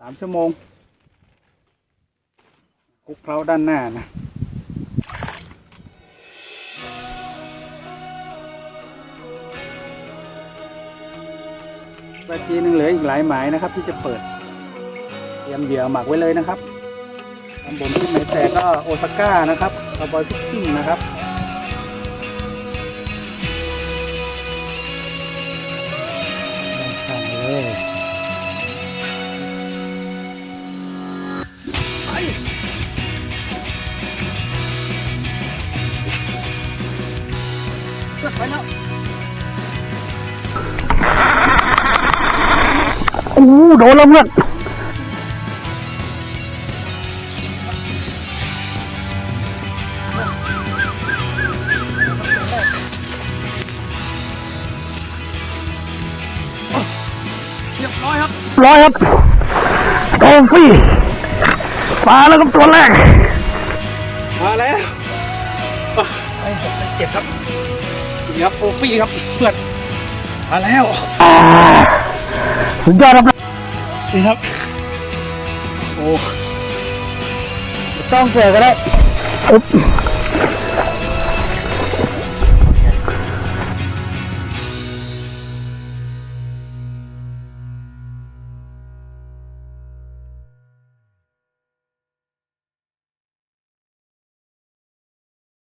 สามชั่วโมงคลุกเคล้าด้านหน้านะนาทีหนึงเหลืออีกหลายหมายนะครับ ที่จะเปิดเตรียมเหยื่อหมักไว้เลยนะครับตำบลที่ไม่แต่ก็โอซาก้านะครับคาร์บอยฟิชชิ่งนะครับข้างเลย ไปแล้วโอ้โหโดนแล้วเพื่อนเรียบร้อยครับร้อยครับโดนฟี่ปลาแล้วครับตัวแรกมาแล้วใส่หกใส่เจ็ดครับ นี่ครับโอฟี่ครับเพื่อนมาแล้วสุดยอดครับนี่ครับ โอ้ต้องเสือก็ได้อึ๊บ